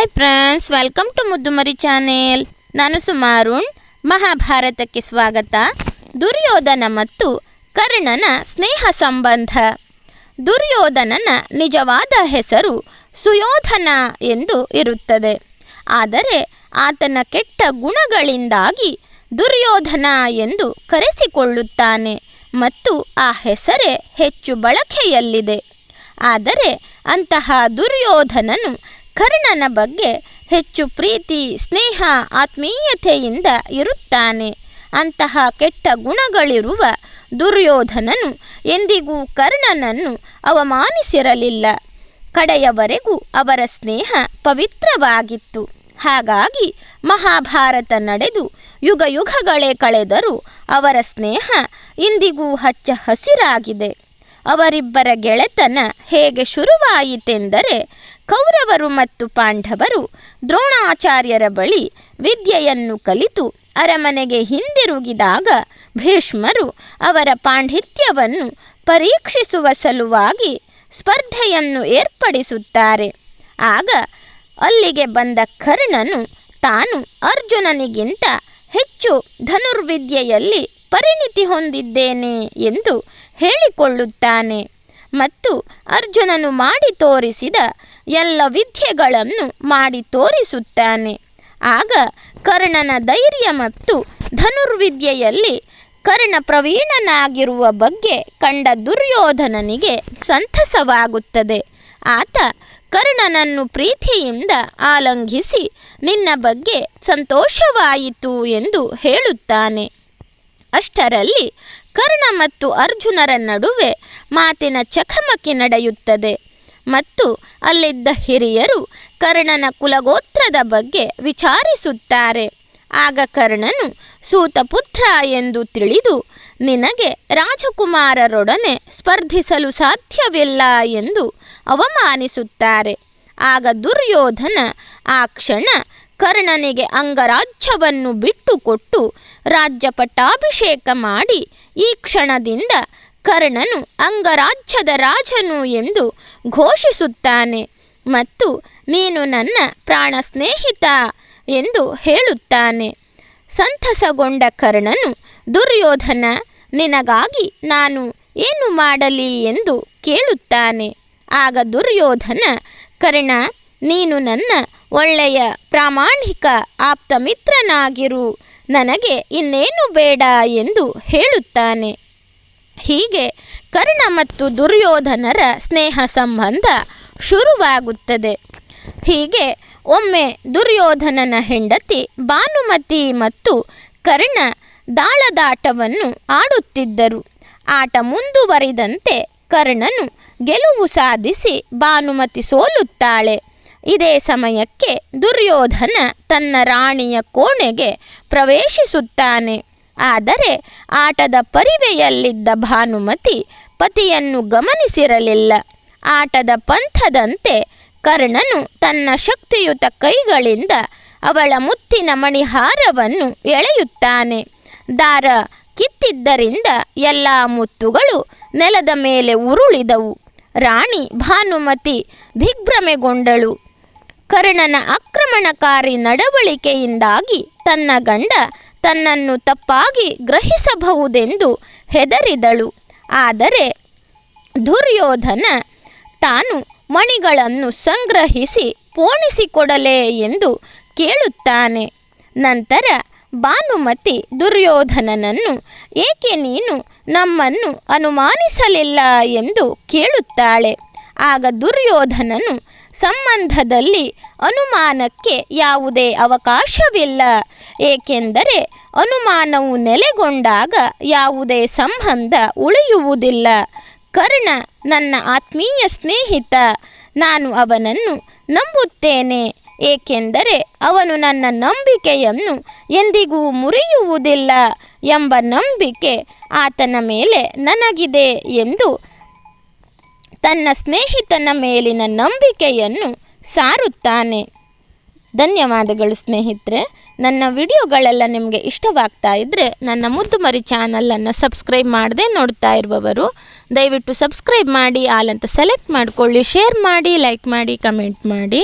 Hi friends welcome to Muddumari channel ನಾನು ಸುಮಾರುಣ್ ಮಹಾಭಾರತಕ್ಕೆ ಸ್ವಾಗತ. ದುರ್ಯೋಧನ ಮತ್ತು ಕರ್ಣನ ಸ್ನೇಹ ಸಂಬಂಧ. ದುರ್ಯೋಧನನ ನಿಜವಾದ ಹೆಸರು ಸುಯೋಧನ ಎಂದು ಇರುತ್ತದೆ. ಆದರೆ ಆತನ ಕೆಟ್ಟ ಗುಣಗಳಿಂದಾಗಿ ದುರ್ಯೋಧನ ಎಂದು ಕರೆಸಿಕೊಳ್ಳುತ್ತಾನೆ ಮತ್ತು ಆ ಹೆಸರೇ ಹೆಚ್ಚು ಬಳಕೆಯಲ್ಲಿದೆ. ಆದರೆ ಅಂತಹ ದುರ್ಯೋಧನನು ಕರ್ಣನ ಬಗ್ಗೆ ಹೆಚ್ಚು ಪ್ರೀತಿ, ಸ್ನೇಹ, ಆತ್ಮೀಯತೆಯಿಂದ ಇರುತ್ತಾನೆ. ಅಂತಹ ಕೆಟ್ಟ ಗುಣಗಳಿರುವ ದುರ್ಯೋಧನನು ಎಂದಿಗೂ ಕರ್ಣನನ್ನು ಅವಮಾನಿಸಿರಲಿಲ್ಲ. ಕಡೆಯವರೆಗೂ ಅವರ ಸ್ನೇಹ ಪವಿತ್ರವಾಗಿತ್ತು. ಹಾಗಾಗಿ ಮಹಾಭಾರತ ನಡೆದು ಯುಗ ಯುಗಗಳೇ ಕಳೆದರೂ ಅವರ ಸ್ನೇಹ ಇಂದಿಗೂ ಹಚ್ಚ ಹಸಿರಾಗಿದೆ. ಅವರಿಬ್ಬರ ಗೆಳೆತನ ಹೇಗೆ ಶುರುವಾಯಿತೆಂದರೆ ಕೌರವರು ಮತ್ತು ಪಾಂಡವರು ದ್ರೋಣಾಚಾರ್ಯರ ಬಳಿ ವಿದ್ಯೆಯನ್ನು ಕಲಿತು ಅರಮನೆಗೆ ಹಿಂದಿರುಗಿದಾಗ ಭೀಷ್ಮರು ಅವರ ಪಾಂಡಿತ್ಯವನ್ನು ಪರೀಕ್ಷಿಸುವ ಸಲುವಾಗಿ ಸ್ಪರ್ಧೆಯನ್ನು ಏರ್ಪಡಿಸುತ್ತಾರೆ. ಆಗ ಅಲ್ಲಿಗೆ ಬಂದ ಕರ್ಣನು ತಾನು ಅರ್ಜುನನಿಗಿಂತ ಹೆಚ್ಚು ಧನುರ್ವಿದ್ಯೆಯಲ್ಲಿ ಪರಿಣಿತಿ ಹೊಂದಿದ್ದೇನೆ ಎಂದು ಹೇಳಿಕೊಳ್ಳುತ್ತಾನೆ ಮತ್ತು ಅರ್ಜುನನು ಮಾಡಿ ತೋರಿಸಿದ ಎಲ್ಲ ವಿದ್ಯೆಗಳನ್ನು ಮಾಡಿ ತೋರಿಸುತ್ತಾನೆ. ಆಗ ಕರ್ಣನ ಧೈರ್ಯ ಮತ್ತು ಧನುರ್ವಿದ್ಯೆಯಲ್ಲಿ ಕರ್ಣ ಪ್ರವೀಣನಾಗಿರುವ ಬಗ್ಗೆ ಕಂಡ ದುರ್ಯೋಧನನಿಗೆ ಸಂತಸವಾಗುತ್ತದೆ. ಆತ ಕರ್ಣನನ್ನು ಪ್ರೀತಿಯಿಂದ ಆಲಂಘಿಸಿ ನಿನ್ನ ಬಗ್ಗೆ ಸಂತೋಷವಾಯಿತು ಎಂದು ಹೇಳುತ್ತಾನೆ. ಅಷ್ಟರಲ್ಲಿ ಕರ್ಣ ಮತ್ತು ಅರ್ಜುನರ ನಡುವೆ ಮಾತಿನ ಚಕಮಕಿ ನಡೆಯುತ್ತದೆ. ಮತ್ತು ಅಲ್ಲಿದ್ದ ಹಿರಿಯರು ಕರ್ಣನ ಕುಲಗೋತ್ರದ ಬಗ್ಗೆ ವಿಚಾರಿಸುತ್ತಾರೆ. ಆಗ ಕರ್ಣನು, ಸೂತಪುತ್ರ ಎಂದು ತಿಳಿದು ನಿನಗೆ ರಾಜಕುಮಾರರೊಡನೆ ಸ್ಪರ್ಧಿಸಲು ಸಾಧ್ಯವಿಲ್ಲ ಎಂದು ಅವಮಾನಿಸುತ್ತಾರೆ. ಆಗ ದುರ್ಯೋಧನ ಆ ಕ್ಷಣ ಕರ್ಣನಿಗೆ ಅಂಗರಾಜ್ಯವನ್ನು ಬಿಟ್ಟುಕೊಟ್ಟು ರಾಜ್ಯ ಪಟ್ಟಾಭಿಷೇಕ ಮಾಡಿ ಈ ಕ್ಷಣದಿಂದ ಕರ್ಣನು ಅಂಗರಾಜ್ಯದ ರಾಜನು ಎಂದು ಘೋಷಿಸುತ್ತಾನೆ ಮತ್ತು ನೀನು ನನ್ನ ಪ್ರಾಣ ಸ್ನೇಹಿತ ಎಂದು ಹೇಳುತ್ತಾನೆ. ಸಂತಸಗೊಂಡ ಕರ್ಣನು ದುರ್ಯೋಧನ, ನಿನಗಾಗಿ ನಾನು ಏನು ಮಾಡಲಿ ಎಂದು ಕೇಳುತ್ತಾನೆ. ಆಗ ದುರ್ಯೋಧನ, ಕರ್ಣ, ನೀನು ನನ್ನ ಒಳ್ಳೆಯ ಪ್ರಾಮಾಣಿಕ ಆಪ್ತ ಮಿತ್ರನಾಗಿರು, ನನಗೆ ಇನ್ನೇನು ಬೇಡ ಎಂದು ಹೇಳುತ್ತಾನೆ. ಹೀಗೆ ಕರ್ಣ ಮತ್ತು ದುರ್ಯೋಧನರ ಸ್ನೇಹ ಸಂಬಂಧ ಶುರುವಾಗುತ್ತದೆ. ಹೀಗೆ ಒಮ್ಮೆ ದುರ್ಯೋಧನನ ಹೆಂಡತಿ ಭಾನುಮತಿ ಮತ್ತು ಕರ್ಣ ದಾಳದಾಟವನ್ನು ಆಡುತ್ತಿದ್ದರು. ಆಟ ಮುಂದುವರಿದಂತೆ ಕರ್ಣನು ಗೆಲುವು ಸಾಧಿಸಿ ಭಾನುಮತಿ ಸೋಲುತ್ತಾಳೆ. ಇದೇ ಸಮಯಕ್ಕೆ ದುರ್ಯೋಧನ ತನ್ನ ರಾಣಿಯ ಕೋಣೆಗೆ ಪ್ರವೇಶಿಸುತ್ತಾನೆ. ಆದರೆ ಆಟದ ಪರಿವೆಯಲ್ಲಿದ್ದ ಭಾನುಮತಿ ಪತಿಯನ್ನು ಗಮನಿಸಿರಲಿಲ್ಲ. ಆಟದ ಪಂಥದಂತೆ ಕರ್ಣನು ತನ್ನ ಶಕ್ತಿಯುತ ಕೈಗಳಿಂದ ಅವಳ ಮುತ್ತಿನ ಮಣಿಹಾರವನ್ನು ಎಳೆಯುತ್ತಾನೆ. ದಾರ ಕಿತ್ತಿದ್ದರಿಂದ ಎಲ್ಲ ಮುತ್ತುಗಳು ನೆಲದ ಮೇಲೆ ಉರುಳಿದವು. ರಾಣಿ ಭಾನುಮತಿ ದಿಗ್ಭ್ರಮೆಗೊಂಡಳು. ಕರ್ಣನ ಆಕ್ರಮಣಕಾರಿ ನಡವಳಿಕೆಯಿಂದಾಗಿ ತನ್ನ ಗಂಡ ತನ್ನನ್ನು ತಪ್ಪಾಗಿ ಗ್ರಹಿಸಬಹುದೆಂದು ಹೆದರಿದಳು. ಆದರೆ ದುರ್ಯೋಧನ ತಾನು ಮಣಿಗಳನ್ನು ಸಂಗ್ರಹಿಸಿ ಪೋಣಿಸಿಕೊಡಲೇ ಎಂದು ಕೇಳುತ್ತಾನೆ. ನಂತರ ಭಾನುಮತಿ ದುರ್ಯೋಧನನನ್ನು, ಏಕೆ ನೀನು ನಮ್ಮನ್ನು ಅನುಮಾನಿಸಲಿಲ್ಲ? ಎಂದು ಕೇಳುತ್ತಾಳೆ. ಆಗ ದುರ್ಯೋಧನನು ಸಂಬಂಧದಲ್ಲಿ ಅನುಮಾನಕ್ಕೆ ಯಾವುದೇ ಅವಕಾಶವಿಲ್ಲ. ಏಕೆಂದರೆ ಅನುಮಾನವು ನೆಲೆಗೊಂಡಾಗ ಯಾವುದೇ ಸಂಬಂಧ ಉಳಿಯುವುದಿಲ್ಲ. ಕರ್ಣ, ನನ್ನ ಆತ್ಮೀಯ ಸ್ನೇಹಿತ, ನಾನು ಅವನನ್ನು ನಂಬುತ್ತೇನೆ. ಏಕೆಂದರೆ ಅವನು ನನ್ನ ನಂಬಿಕೆಯನ್ನು ಎಂದಿಗೂ ಮುರಿಯುವುದಿಲ್ಲ ಎಂಬ ನಂಬಿಕೆ ಆತನ ಮೇಲೆ ನನಗಿದೆ ಎಂದು ತನ್ನ ಸ್ನೇಹಿತನ ಮೇಲಿನ ನಂಬಿಕೆಯನ್ನು ಸಾರುತ್ತಾನೆ. ಧನ್ಯವಾದಗಳು ಸ್ನೇಹಿತರೆ. ನನ್ನ ವಿಡಿಯೋಗಳೆಲ್ಲ ನಿಮಗೆ ಇಷ್ಟವಾಗ್ತಾ ಇದ್ದರೆ ನನ್ನ ಮುದ್ದು ಮರಿ ಚಾನಲನ್ನು ಸಬ್ಸ್ಕ್ರೈಬ್ ಮಾಡದೆ ನೋಡ್ತಾ ಇರುವವರು, ದಯವಿಟ್ಟು ಸಬ್ಸ್ಕ್ರೈಬ್ ಮಾಡಿ, ಆಲ್ ಅಂತ ಸೆಲೆಕ್ಟ್ ಮಾಡಿಕೊಳ್ಳಿ, ಶೇರ್ ಮಾಡಿ, ಲೈಕ್ ಮಾಡಿ, ಕಮೆಂಟ್ ಮಾಡಿ.